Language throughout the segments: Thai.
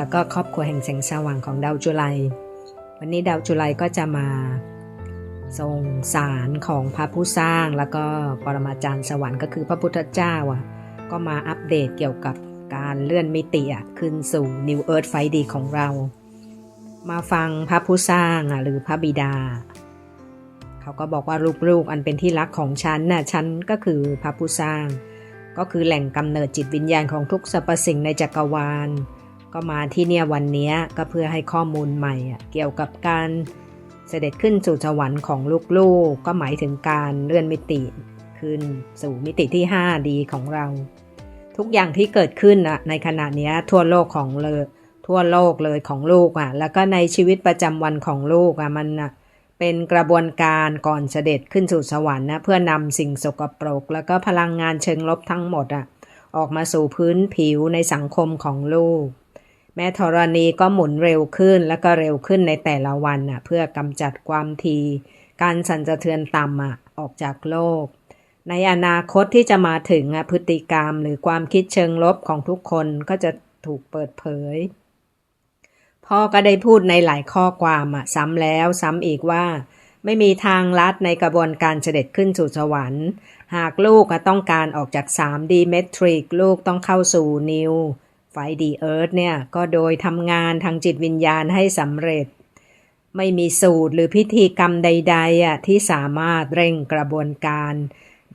แล้วก็ครอบครัวแห่งแสงสว่างของดาวจุไลวันนี้ดาวจุไลก็จะมาทรงสารของพระผู้สร้างแล้วก็ปรมาจารย์สวรรค์ก็คือพระพุทธเจ้าอะก็มาอัปเดตเกี่ยวกับการเลื่อนมิติอะขึ้นสู่ New Earth ไฟดีของเรา มาฟังพระผู้สร้างอะหรือพระบิดา เขาก็บอกว่าลูกๆอันเป็นที่รักของฉันน่ะฉันก็คือพระผู้สร้าง ก็คือแหล่งกำเนิดจิตวิญญาณของทุกสรรพสิ่งในจักรวาล ก็มาที่เนี่ยวันนี้ก็เพื่อให้ข้อมูลใหม่อะเกี่ยวกับการเสด็จขึ้นสู่สวรรค์ของลูกๆ ก็หมายถึงการเลื่อนมิติขึ้นสู่มิติที่ 5 ดีของเรา ทุกอย่างที่เกิดขึ้นอะในขณะนี้ทั่วโลกของเลยทั่วโลกเลยของลูกอะแล้วก็ในชีวิตประจำวันของลูกอะมันเป็นกระบวนการก่อนเสด็จขึ้นสู่สวรรค์นะเพื่อนำสิ่งสกปรก แล้วก็พลังงานเชิงลบทั้งหมดอะออกมาสู่พื้นผิวในสังคมของลูก แม่ธรณีก็หมุนเร็วขึ้นแล้วก็เร็วขึ้นในแต่ละวันน่ะเพื่อกำจัดความทีการสั่นสะเทือนต่ำอะออกจากโลก ในอนาคตที่จะมาถึงอะพฤติกรรมหรือความคิดเชิงลบของทุกคนก็จะถูกเปิดเผย พ่อก็ได้พูดในหลายข้อความอะซ้ำแล้วซ้ำอีกว่า ไม่มีทางลัดในกระบวนการเสด็จขึ้นสู่สวรรค์ หากลูกต้องการออกจาก 3D Metric ลูกต้องเข้าสู่ New ไฟดีเอิร์ธเนี่ยก็โดยทำงานทางจิตวิญญาณให้สำเร็จ ไม่มีสูตรหรือพิธีกรรมใดๆอะที่สามารถเร่งกระบวนการ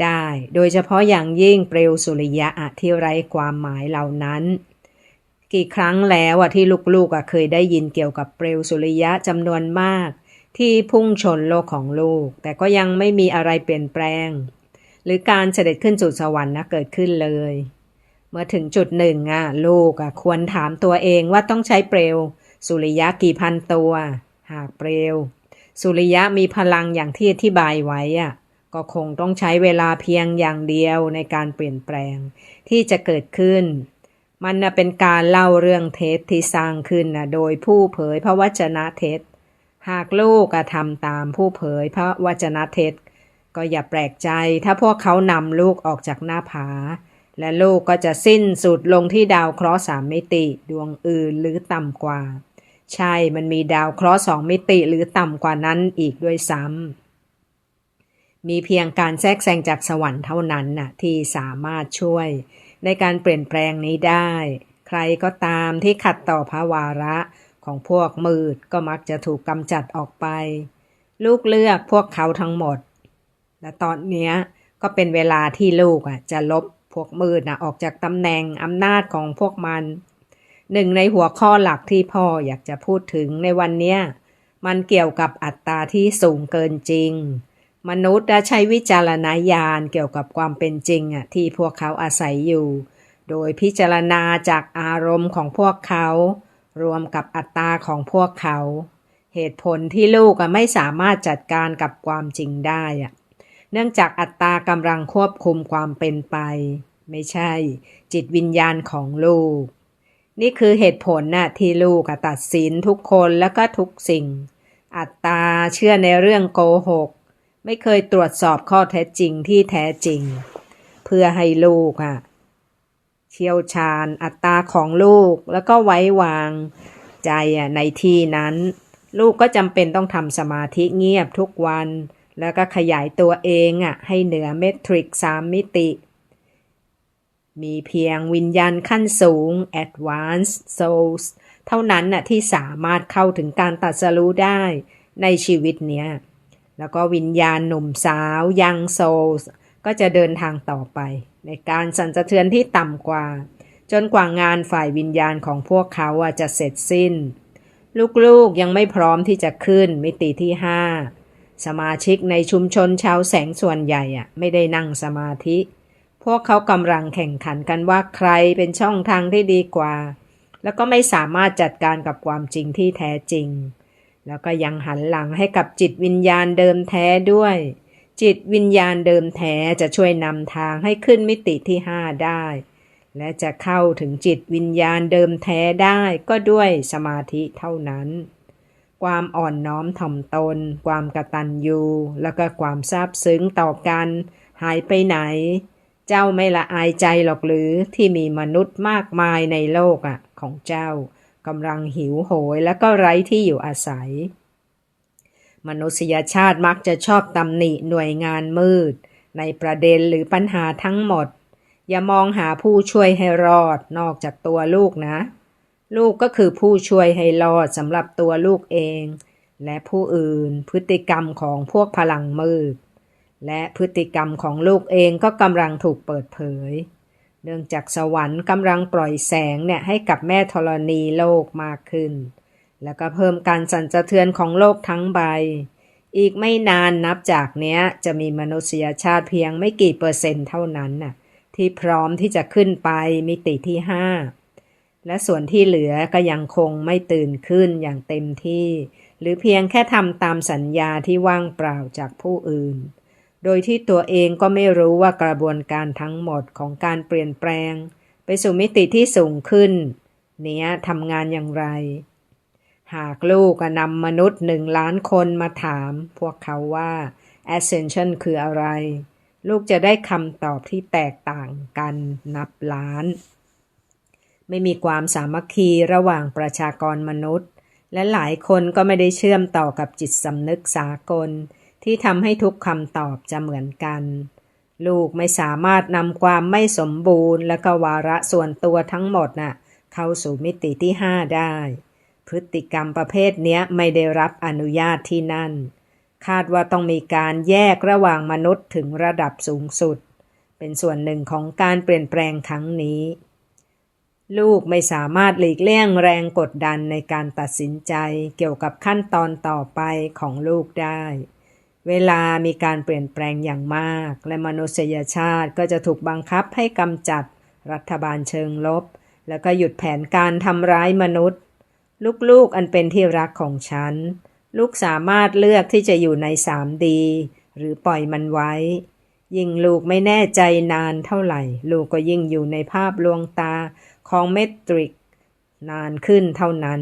ได้ โดยเฉพาะอย่างยิ่งเปลวสุริยะอะที่ไร้ความหมายเหล่านั้น กี่ครั้งแล้วอะที่ลูกๆอะเคยได้ยินเกี่ยวกับเปลวสุริยะจำนวนมาก ที่พุ่งชนโลกของลูก แต่ก็ยังไม่มีอะไรเปลี่ยนแปลง หรือการเสด็จขึ้นสู่สวรรค์นะเกิดขึ้นเลย มื่อถึงจุดหนึ่งอะลูกอะควรถามตัวเองว่าต้องใช้เปลว สุริยะกี่พันตัว หากเปลว สุริยะมีพลังอย่างที่อธิบายไว้อะก็คงต้องใช้เวลาเพียงอย่างเดียวในการเปลี่ยนแปลงที่จะเกิดขึ้น มันนะเป็นการเล่าเรื่องเท็จที่สร้างขึ้นนะโดยผู้เผยพระวจนะเท็จ หากลูกกระทำตามผู้เผยพระวจนะเท็จ ก็อย่าแปลกใจถ้าพวกเขานำลูกออกจากหน้าผา และลูกก็จะสิ้นสุดลงที่ดาวเคราะห์สามมิติดวงอื่นหรือต่ำกว่า ใช่มันมีดาวเคราะห์สองมิติหรือต่ำกว่านั้นอีกด้วยซ้ำมีเพียงการแทรกแซงจากสวรรค์เท่านั้นน่ะที่สามารถช่วย ในการเปลี่ยนแปลงนี้ได้ ใครก็ตามที่ขัดต่อพระวาระของพวกมืดก็มักจะถูกกำจัดออกไป ลูกเลือกพวกเขาทั้งหมด และตอนนี้ก็เป็นเวลาที่ลูกอะจะลบ พวกมืดนะออกจากตำแหน่งอำนาจของพวกมัน หนึ่งในหัวข้อหลักที่พ่ออยากจะพูดถึงในวันนี้มันเกี่ยวกับอัตราที่สูงเกินจริง มนุษย์ได้ใช้วิจารณญาณเกี่ยวกับความเป็นจริงอะที่พวกเขาอาศัยอยู่ โดยพิจารณาจากอารมณ์ของพวกเขา รวมกับอัตราของพวกเขา เหตุผลที่ลูกไม่สามารถจัดการกับความจริงได้อะเนื่องจากอัตรากำลังควบคุมความเป็นไป ไม่ใช่ จิตวิญญาณของลูก นี่คือเหตุผลน่ะที่ลูกตัดสินทุกคนแล้วก็ทุกสิ่ง อัตตาเชื่อในเรื่องโกหก ไม่เคยตรวจสอบข้อเท็จจริงที่แท้จริง เพื่อให้ลูกอะเชี่ยวชาญอัตราของลูกแล้วก็ไว้วางใจในที่นั้น ลูกก็จำเป็นต้องทำสมาธิเงียบทุกวันแล้วก็ขยายตัวเองอะให้เหนือเมตริกสามมิติ มีเพียงวิญญาณขั้นสูง advanced souls เท่านั้นน่ะที่สามารถเข้าถึงการตัดสรู้ได้ในชีวิตเนี้ย แล้วก็วิญญาณหนุ่มสาวยังโซลก็จะเดินทางต่อไป ในการสั่นสะเทือนที่ต่ำกว่า จนกว่างานฝ่ายวิญญาณของพวกเขาจะเสร็จสิ้น ลูกๆยังไม่พร้อมที่จะขึ้นมิติที่ห้าสมาชิกในชุมชนชาวแสงส่วนใหญ่อะไม่ได้นั่งสมาธิ พวกเขากำลังแข่งขันกันว่าใครเป็นช่องทางที่ดีกว่า แล้วก็ไม่สามารถจัดการกับความจริงที่แท้จริง แล้วก็ยังหันหลังให้กับจิตวิญญาณเดิมแท้ด้วย จิตวิญญาณเดิมแท้จะช่วยนำทางให้ขึ้นมิติที่ห้าได้ และจะเข้าถึงจิตวิญญาณเดิมแท้ได้ก็ด้วยสมาธิเท่านั้น ความอ่อนน้อมถ่อมตน ความกระตัญญูแล้วก็ความซาบซึ้งต่อกัน หายไปไหน เจ้าไม่ละอายใจหรอกหรือที่มีมนุษย์มากมายในโลกอะ ของเจ้ากำลังหิวโหยและก็ไร้ที่อยู่อาศัย มนุษยชาติมักจะชอบตำหนิหน่วยงานมืด ในประเด็นหรือปัญหาทั้งหมด อย่ามองหาผู้ช่วยให้รอดนอกจากตัวลูกนะ ลูกก็คือผู้ช่วยให้รอดสำหรับตัวลูกเอง และผู้อื่นพฤติกรรมของพวกพลังมืด และพฤติกรรมของลูกเองก็กำลังถูกเปิดเผย เนื่องจากสวรรค์กำลังปล่อยแสงเนี่ยให้กับแม่ธรณีโลกมากขึ้น แล้วก็เพิ่มการสั่นสะเทือนของโลกทั้งใบ อีกไม่นานนับจากเนี้ยจะมีมนุษยชาติเพียงไม่กี่เปอร์เซ็นต์เท่านั้นน่ะที่พร้อมที่จะขึ้นไปมิติที่ห้าและส่วนที่เหลือก็ยังคงไม่ตื่นขึ้นอย่างเต็มที่ หรือเพียงแค่ทำตามสัญญาที่ว่างเปล่าจากผู้อื่น โดยที่ตัวเองก็ไม่รู้ว่ากระบวนการทั้งหมดของการเปลี่ยนแปลง ไปสู่มิติที่สูงขึ้น เนี้ยทำงานอย่างไร หากลูกนำมนุษย์หนึ่งล้านคนมาถาม พวกเขาว่า ascension คืออะไร ลูกจะได้คำตอบที่แตกต่างกันนับล้าน ไม่มีความสามัคคีระหว่างประชากรมนุษย์ และหลายคนก็ไม่ได้เชื่อมต่อกับจิตสำนึกสากล ที่ทำให้ทุกคำตอบจะเหมือนกัน ลูกไม่สามารถนำความไม่สมบูรณ์ และก็วาระส่วนตัวทั้งหมดน่ะ เข้าสู่มิติที่ห้าได้ พฤติกรรมประเภทนี้ไม่ได้รับอนุญาตที่นั่น คาดว่าต้องมีการแยกระหว่างมนุษย์ถึงระดับสูงสุด เป็นส่วนหนึ่งของการเปลี่ยนแปลงครั้งนี้ ลูกไม่สามารถหลีกเลี่ยงแรงกดดันในการตัดสินใจเกี่ยวกับขั้นตอนต่อไปของลูกได้ เวลามีการเปลี่ยนแปลงอย่างมาก และมนุษยชาติก็จะถูกบังคับให้กำจัดรัฐบาลเชิงลบ แล้วก็หยุดแผนการทำร้ายมนุษย์ ลูกๆอันเป็นที่รักของฉัน ลูกสามารถเลือกที่จะอยู่ในสามดีหรือปล่อยมันไว้ ยิ่งลูกไม่แน่ใจนานเท่าไหร่ ลูกก็ยิ่งอยู่ในภาพลวงตาของเมตริก นานขึ้นเท่านั้น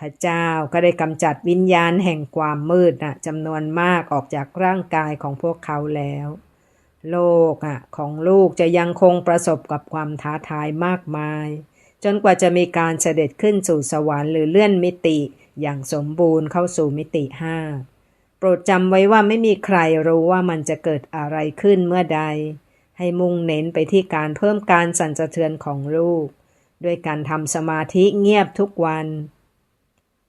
พระเจ้าก็ได้กำจัดวิญญาณแห่งความมืดนะจำนวนมากออกจากร่างกายของพวกเขาแล้ว โลกอะของลูกจะยังคงประสบกับความท้าทายมากมาย จนกว่าจะมีการเสด็จขึ้นสู่สวรรค์หรือเลื่อนมิติอย่างสมบูรณ์เข้าสู่มิติห้าโปรดจำไว้ว่าไม่มีใครรู้ว่ามันจะเกิดอะไรขึ้นเมื่อใด ให้มุ่งเน้นไปที่การเพิ่มการสั่นสะเทือนของลูก ด้วยการทำสมาธิเงียบทุกวัน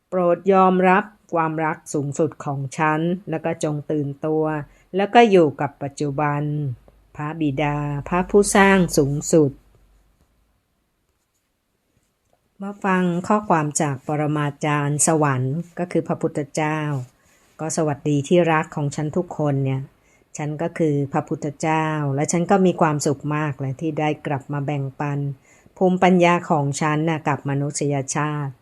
โปรดยอมรับความรักสูงสุดของฉัน แล้วก็จงตื่นตัว แล้วก็อยู่กับปัจจุบัน พระบิดา พระผู้สร้างสูงสุด มาฟังข้อความจากปรมาจารย์สวรรค์ก็คือพระพุทธเจ้า ก็สวัสดีที่รักของฉันทุกคนเนี่ย ฉันก็คือพระพุทธเจ้า และฉันก็มีความสุขมากเลยที่ได้กลับมาแบ่งปัน ภูมิปัญญาของฉันนะกับมนุษยชาติ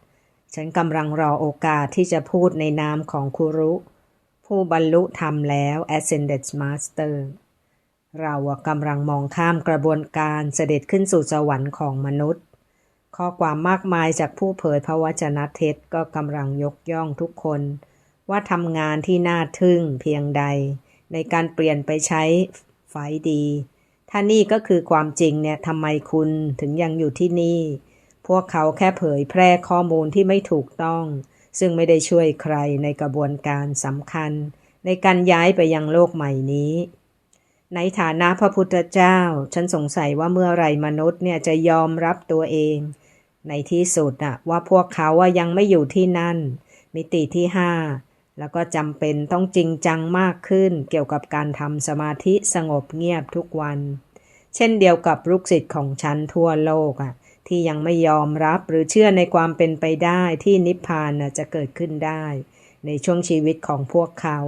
ฉันกำลังรอโอกาสที่จะพูดในนามของคุรุ ผู้บรรลุธรรมแล้ว Ascended Master เรากำลังมองข้ามกระบวนการเสด็จขึ้นสู่สวรรค์ของมนุษย์ ข้อความมากมายจากผู้เผยพระวจนะเท็จก็กำลังยกย่องทุกคน ว่าทำงานที่น่าทึ่งเพียงใด ในการเปลี่ยนไปใช้ไฟดี ถ้านี่ก็คือความจริงเนี่ยทำไมคุณถึงยังอยู่ที่นี่ พวกเขาแค่เผยแพร่ข้อมูลที่ไม่ถูกต้อง ซึ่งไม่ได้ช่วยใครในกระบวนการสำคัญ ในการย้ายไปยังโลกใหม่นี้ ในฐานะพระพุทธเจ้า ฉันสงสัยว่าเมื่อไรมนุษย์เนี่ยจะยอมรับตัวเอง ในที่สุดอะว่าพวกเขาว่ายังไม่อยู่ที่นั่น มิติที่ห้าแล้วก็จำเป็นต้องจริงจังมากขึ้นเกี่ยวกับการทำสมาธิสงบเงียบทุกวัน เช่นเดียวกับลูกศิษย์ของฉันทั่วโลกอะ ที่ยังไม่ยอมรับหรือเชื่อในความเป็นไปได้ที่นิพพานจะเกิดขึ้นได้ ในช่วงชีวิตของพวกเขา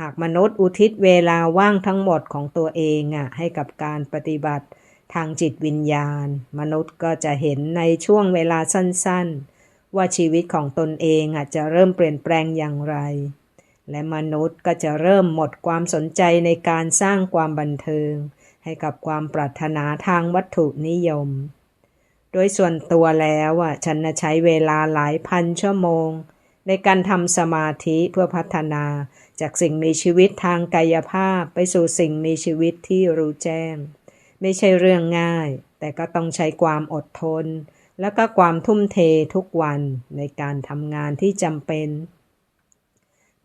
หากมนุษย์อุทิศเวลาว่างทั้งหมดของตัวเองอะให้กับการปฏิบัติทางจิตวิญญาณ มนุษย์ก็จะเห็นในช่วงเวลาสั้นๆ ว่าชีวิตของตนเองอาจจะเริ่มเปลี่ยนแปลงอย่างไร และมนุษย์ก็จะเริ่มหมดความสนใจในการสร้างความบันเทิง ให้กับความปรารถนาทางวัตถุนิยม โดยส่วนตัวแล้วอะฉันใช้เวลาหลายพันชั่วโมง ในการทำสมาธิเพื่อพัฒนาจากสิ่งมีชีวิตทางกายภาพไปสู่สิ่งมีชีวิตที่รู้แจ้ง ไม่ใช่เรื่องง่าย แต่ก็ต้องใช้ความอดทน และก็ความทุ่มเททุกวันในการทำงานที่จำเป็น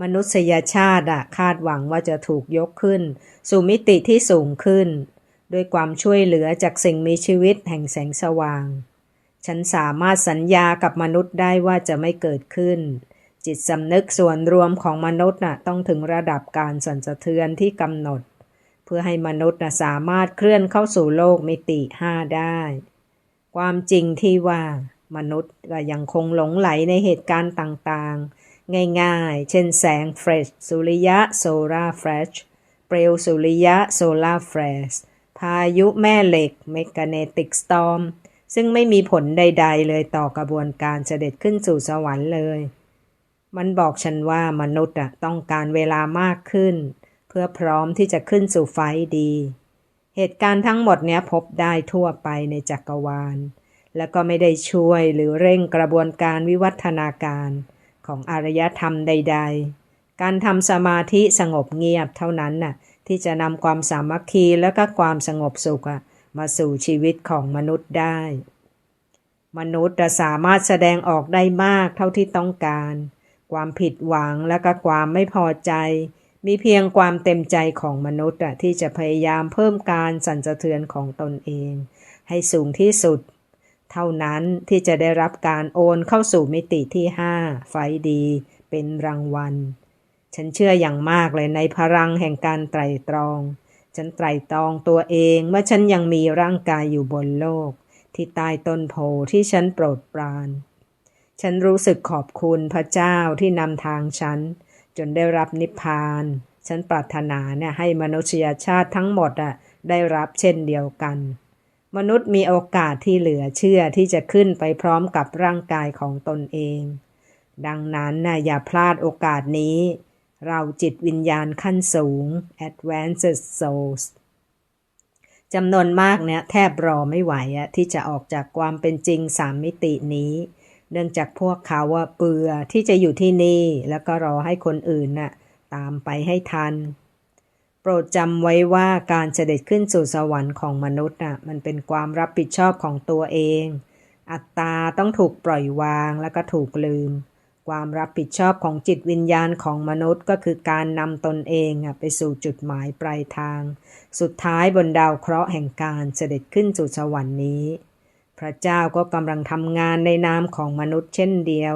มนุษยชาติอะคาดหวังว่าจะถูกยกขึ้น สู่มิติที่สูงขึ้น ด้วยความช่วยเหลือจากสิ่งมีชีวิตแห่งแสงสว่าง ฉันสามารถสัญญากับมนุษย์ได้ว่าจะไม่เกิดขึ้น จิตสำนึกส่วนรวมของมนุษย์น่ะต้องถึงระดับการสั่นสะเทือนที่กำหนด เพื่อให้มนุษย์น่ะสามารถเคลื่อนเข้าสู่โลกมิติห้าได้ ความจริงที่ว่ามนุษย์ก็ยังคงหลงไหลในเหตุการณ์ต่างๆ ง่ายๆ เช่นแสงเฟรชสุริยะโซลาร์เฟรชเปลวสุริยะโซลาร์เฟรช พายุแม่เหล็กเมกาเนติกสตอมซึ่งไม่มีผลใด ๆ เลยต่อกระบวนการเสด็จขึ้นสู่สวรรค์เลย มันบอกฉันว่ามนุษย์ต้องการเวลามากขึ้น เพื่อพร้อมที่จะขึ้นสู่ไฟดี เหตุการณ์ทั้งหมดเนี้ยพบได้ทั่วไปในจักรวาล แล้วก็ไม่ได้ช่วยหรือเร่งกระบวนการวิวัฒนาการของอารยธรรมใด ๆ การทำสมาธิสงบเงียบเท่านั้นน่ะ ที่จะนำความสามัคคีและก็ความสงบสุขมาสู่ชีวิตของมนุษย์ได้ มนุษย์จะสามารถแสดงออกได้มากเท่าที่ต้องการ ความผิดหวังและก็ความไม่พอใจ มีเพียงความเต็มใจของมนุษย์ที่จะพยายามเพิ่มการสั่นสะเทือนของตนเอง ให้สูงที่สุด เท่านั้นที่จะได้รับการโอนเข้าสู่มิติที่ห้าไฟดี เป็นรางวัล ฉันเชื่ออย่างมากเลยในพลังแห่งการไตรตรอง ฉันไตรตรองตัวเองเมื่อฉันยังมีร่างกายอยู่บนโลก ที่ใต้ต้นโพที่ฉันโปรดปราน ฉันรู้สึกขอบคุณพระเจ้าที่นำทางฉัน จนได้รับนิพพาน ฉันปรารถนาเนี่ยให้มนุษยชาติทั้งหมดอะได้รับเช่นเดียวกัน มนุษย์มีโอกาสที่เหลือเชื่อที่จะขึ้นไปพร้อมกับร่างกายของตนเอง ดังนั้นนะอย่าพลาดโอกาสนี้ เราจิตวิญญาณขั้นสูง advanced souls จำนวนมากเนี่ยแทบรอไม่ไหวอะที่จะออกจากความเป็นจริงสามมิตินี้ เนื่องจากพวกเขาว่าเบื่อที่จะอยู่ที่นี่ แล้วก็รอให้คนอื่นน่ะตามไปให้ทัน โปรดจำไว้ว่าการเสด็จขึ้นสู่สวรรค์ของมนุษย์น่ะมันเป็นความรับผิดชอบของตัวเอง อัตตาต้องถูกปล่อยวางแล้วก็ถูกลืม ความรับผิดชอบของจิตวิญญาณของมนุษย์ก็คือการนำตนเองไปสู่จุดหมายปลายทาง สุดท้ายบนดาวเคราะห์แห่งการเสด็จขึ้นสู่สวรรค์นี้ พระเจ้าก็กำลังทำงานในนามของมนุษย์เช่นเดียว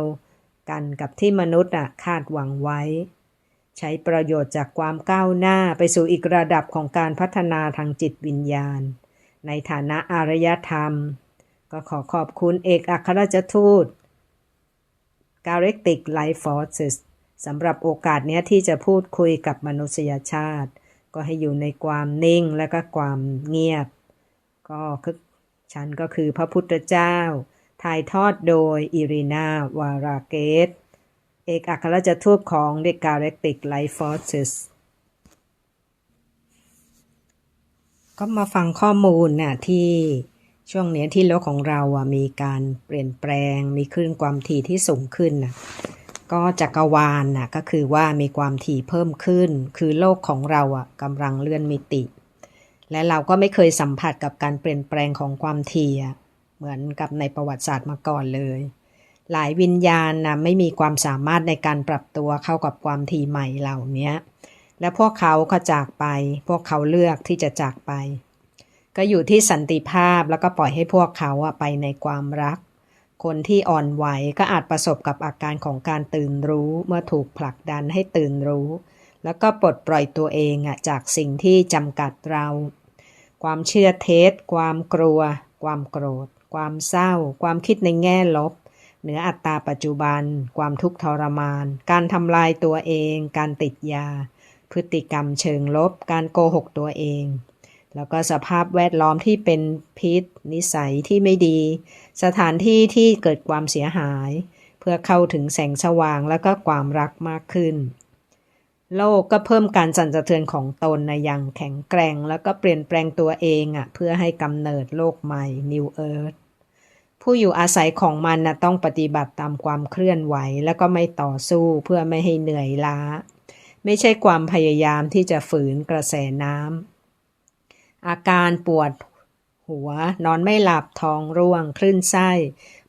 กันกับที่มนุษย์คาดหวังไว้ ใช้ประโยชน์จากความก้าวหน้าไปสู่อีกระดับของการพัฒนาทางจิตวิญญาณ ในฐานะอารยธรรม ก็ขอขอบคุณเอกอัครราชทูต Galactic Life Forces สำหรับโอกาสนี้ที่จะพูดคุยกับมนุษยชาติ ก็ให้อยู่ในความนิ่งและก็ความเงียบ ก็คือฉันก็คือพระพุทธเจ้า ถ่ายทอดโดยอิรินาวาราเกต เอกอัครราชทูตของ The Galactic Life Forces ก็มาฟังข้อมูลน่ะที่ ช่วงนี้ที่โลกของเราอะมีการเปลี่ยนแปลง มีคลื่นความถี่ที่สูงขึ้นน่ะก็จักรวาลน่ะก็คือว่ามีความถี่เพิ่มขึ้น คือโลกของเราอะกำลังเลื่อนมิติ และเราก็ไม่เคยสัมผัสกับการเปลี่ยนแปลงของความถี่เหมือนกับในประวัติศาสตร์มาก่อนเลย หลายวิญญาณนะไม่มีความสามารถในการปรับตัวเข้ากับความถี่ใหม่เหล่านี้และพวกเขาก็จากไป พวกเขาเลือกที่จะจากไป ก็อยู่ที่สันติภาพแล้วก็ปล่อยให้พวกเขาไปในความรัก คนที่อ่อนไหวก็อาจประสบกับอาการของการตื่นรู้เมื่อถูกผลักดันให้ตื่นรู้ แล้วก็ปลดปล่อยตัวเองอะจากสิ่งที่จำกัดเรา ความเชื่อเท็จความกลัว ความโกรธ ความเศร้า ความคิดในแง่ลบเหนืออัตตาปัจจุบัน ความทุกข์ทรมาน การทำลายตัวเอง การติดยา พฤติกรรมเชิงลบ การโกหกตัวเอง แล้วก็สภาพแวดล้อมที่เป็นพิษ นิสัยที่ไม่ดี สถานที่ที่เกิดความเสียหาย เพื่อเข้าถึงแสงสว่างแล้วก็ความรักมากขึ้น โลกก็เพิ่มการสั่นสะเทือนของตนในอย่างแข็งแกร่ง แล้วก็เปลี่ยนแปลงตัวเองอะ่ะเพื่อให้กำเนิดโลกใหม่ New Earth ผู้อยู่อาศัยของมันนะต้องปฏิบัติตามความเคลื่อนไหว แล้วก็ไม่ต่อสู้เพื่อไม่ให้เหนื่อยล้า ไม่ใช่ความพยายามที่จะฝืนกระแสน้ำ อาการปวดหัวนอนไม่หลับท้องร่วง คลื่นไส้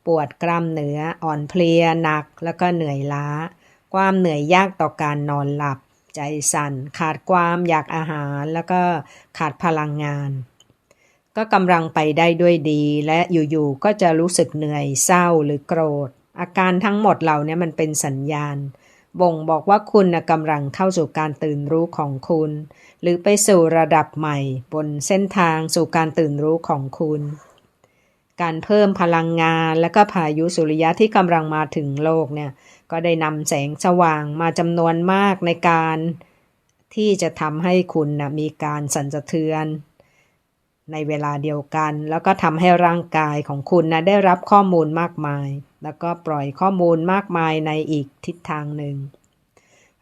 ปวดกล้ามเนื้ออ่อนเพลียหนักแล้วก็เหนื่อยล้า ความเหนื่อยยากต่อการนอนหลับ ใจสั่น ขาดความอยากอาหารแล้วก็ขาดพลังงาน ก็กำลังไปได้ด้วยดี และอยู่ๆก็จะรู้สึกเหนื่อยเศร้าหรือโกรธ อาการทั้งหมดเหล่านี้มันเป็นสัญญาณ บ่งบอกว่าคุณกำลังเข้าสู่การตื่นรู้ของคุณ หรือไปสู่ระดับใหม่ บนเส้นทางสู่การตื่นรู้ของคุณ การเพิ่มพลังงานและก็พายุสุริยะที่กำลังมาถึงโลกเนี่ยก็ได้นำแสงสว่างมาจำนวนมากในการที่จะทำให้คุณนะมีการสั่นสะเทือน ในเวลาเดียวกัน แล้วก็ทำให้ร่างกายของคุณนะได้รับข้อมูลมากมาย แล้วก็ปล่อยข้อมูลมากมายในอีกทิศทางหนึ่ง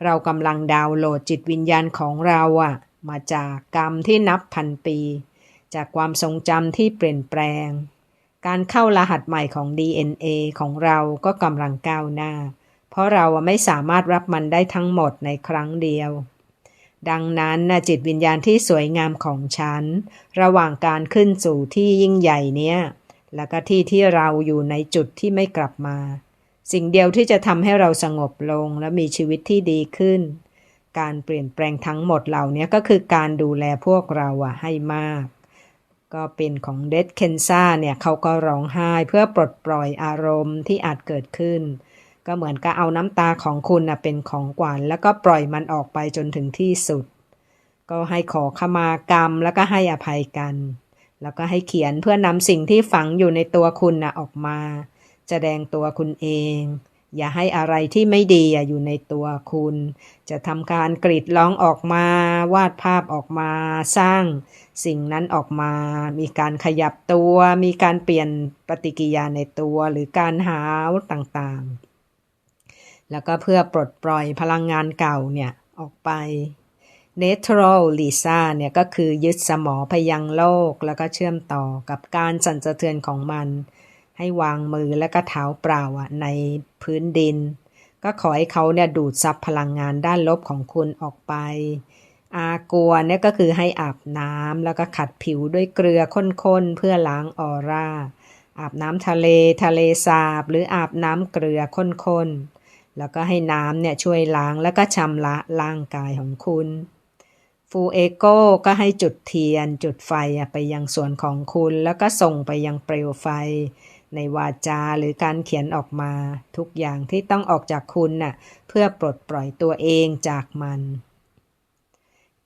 เรากำลังดาวน์โหลดจิตวิญญาณของเราอะมาจากกรรมที่นับพันปี จากความทรงจำที่เปลี่ยนแปลง การเข้ารหัสใหม่ของ DNA ของเราก็กำลังก้าวหน้า เพราะเราไม่สามารถรับมันได้ทั้งหมดในครั้งเดียว ดังนั้นนะจิตวิญญาณที่สวยงามของฉัน ระหว่างการขึ้นสู่ที่ยิ่งใหญ่เนี้ยแล้วก็ที่ที่เราอยู่ในจุดที่ไม่กลับมา สิ่งเดียวที่จะทำให้เราสงบลงและมีชีวิตที่ดีขึ้น การเปลี่ยนแปลงทั้งหมดเหล่านี้ก็คือการดูแลพวกเราอะให้มาก ก็เป็นของเดดเคนซ่าเนี่ยเขาก็ร้องไห้เพื่อปลดปล่อยอารมณ์ที่อาจเกิดขึ้น ก็เหมือนกับเอาน้ำตาของคุณเป็นของกวานแล้วก็ปล่อยมันออกไปจนถึงที่สุด ก็ให้ขอขมากรรมแล้วก็ให้อภัยกัน แล้วก็ให้เขียนเพื่อนำสิ่งที่ฝังอยู่ในตัวคุณนะออกมา แสดงตัวคุณเอง อย่าให้อะไรที่ไม่ดีอยู่ในตัวคุณ จะทำการกรีดร้องออกมา วาดภาพออกมา สร้างสิ่งนั้นออกมา มีการขยับตัว มีการเปลี่ยนปฏิกิยาในตัวหรือการหาวต่าง แล้วก็เพื่อปลดปล่อยพลังงานเก่าเนี่ยออกไป Natural Lisa เนี่ยก็คือยึดสมอพยังโลกแล้วก็เชื่อมต่อกับการสั่นสะเทือนของมัน ให้วางมือและก็เท้าเปล่าอะในพื้นดิน ก็ขอให้เขาเนี่ยดูดซับพลังงานด้านลบของคุณออกไป อากัวเนี่ยก็คือให้อาบน้ำแล้วก็ขัดผิวด้วยเกลือข้นๆ เพื่อล้างออร่า อาบน้ำทะเลทะเลสาบ หรืออาบน้ำเกลือข้นๆ แล้วก็ให้น้ำเนี่ยช่วยล้างแล้วก็ชำระร่างกายของคุณ ฟูเอโก้ก็ให้จุดเทียนจุดไฟไปยังส่วนของคุณ แล้วก็ส่งไปยังเปลวไฟ ในวาจาหรือการเขียนออกมาทุกอย่างที่ต้องออกจากคุณน่ะเพื่อปลดปล่อยตัวเองจากมัน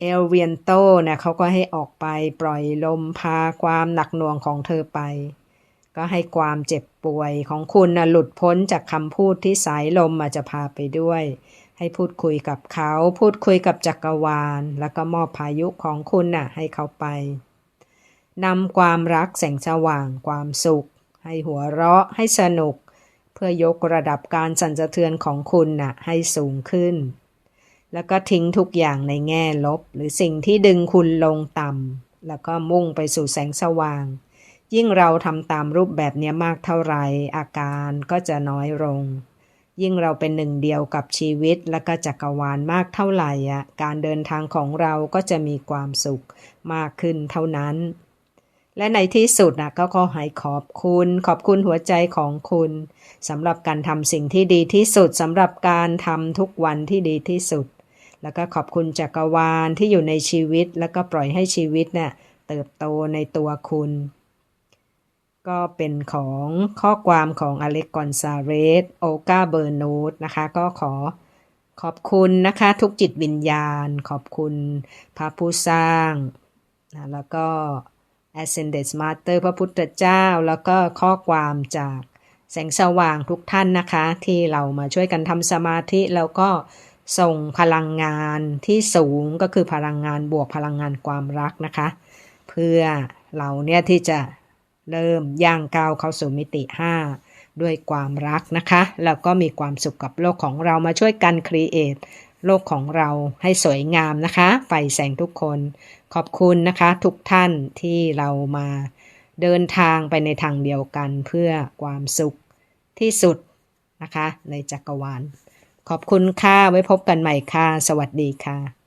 เอลเวียนโตเนี่ยเขาก็ให้ออกไปปล่อยลมพาความหนักหน่วงของเธอไป ก็ให้ความเจ็บป่วยของคุณนะหลุดพ้นจากคำพูดที่สายลมมาจะพาไปด้วย ให้พูดคุยกับเขา พูดคุยกับจักรวาล แล้วก็มอบพายุของคุณน่ะให้เขาไปนำความรักแสงสว่างความสุข ให้หัวเราะให้สนุก เพื่อยกระดับการสั่นสะเทือนของคุณนะ่ะให้สูงขึ้น แล้วก็ทิ้งทุกอย่างในแง่ลบ หรือสิ่งที่ดึงคุณลงต่ำแล้วก็มุ่งไปสู่แสงสว่าง ยิ่งเราทำตามรูปแบบนี้มากเท่าไรอาการก็จะน้อยลง ยิ่งเราเป็นหนึ่งเดียวกับชีวิตและก็จักรวาลมากเท่าไหร่อะการเดินทางของเราก็จะมีความสุขมากขึ้นเท่านั้น และในที่สุดนะก็ขอให้ขอบคุณ ขอบคุณหัวใจของคุณสำหรับการทำสิ่งที่ดีที่สุดสำหรับการทำทุกวันที่ดีที่สุด แล้วก็ขอบคุณจักรวาลที่อยู่ในชีวิต แล้วก็ปล่อยให้ชีวิตเนะ่ยเติบโตในตัวคุณ ก็เป็นของข้อความของอเล็กกอนซาเรสโอกาเบอร์นูตนะคะก็ขอขอบคุณนะคะทุกจิตวิญญาณ ขอบคุณพระผู้สร้างนะแล้วก็ Ascended Master พระพุทธเจ้า แล้วก็ข้อความจากแสงสว่างทุกท่านนะคะ ที่เรามาช่วยกันทำสมาธิ แล้วก็ส่งพลังงานที่สูงก็คือพลังงานบวกพลังงานความรักนะคะ เพื่อเราเนี่ยที่จะ เริ่มย่างก้าวเข้าสู่มิติ 5 ด้วยความรักนะคะ แล้วก็มีความสุขกับโลกของเรามาช่วยกันครีเอทโลกของเราให้สวยงามนะคะ ไฟแสงทุกคน ขอบคุณนะคะ ทุกท่านที่เรามาเดินทางไปในทางเดียวกันเพื่อความสุขที่สุดนะคะ ในจักรวาล ขอบคุณค่ะ ไว้พบกันใหม่ค่ะ สวัสดีค่ะ